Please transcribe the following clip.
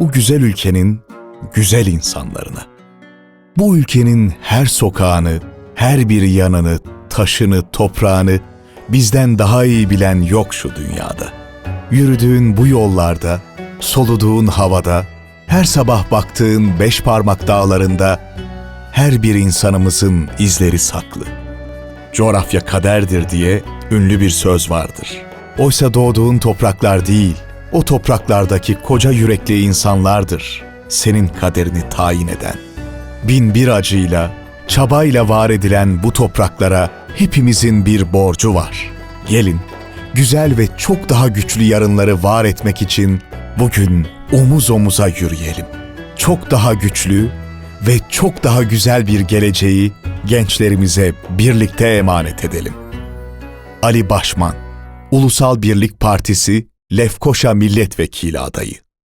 bu güzel ülkenin güzel insanlarına. Bu ülkenin her sokağını, her bir yanını, taşını, toprağını bizden daha iyi bilen yok şu dünyada. Yürüdüğün bu yollarda, soluduğun havada, her sabah baktığın beş parmak dağlarında her bir insanımızın izleri saklı. Coğrafya kaderdir diye ünlü bir söz vardır. Oysa doğduğun topraklar değil, o topraklardaki koca yürekli insanlardır senin kaderini tayin eden. Bin bir acıyla, çabayla var edilen bu topraklara hepimizin bir borcu var. Gelin, güzel ve çok daha güçlü yarınları var etmek için bugün omuz omuza yürüyelim. Çok daha güçlü ve çok daha güzel bir geleceği gençlerimize birlikte emanet edelim. Ali Başman, Ulusal Birlik Partisi Lefkoşa Milletvekili adayı.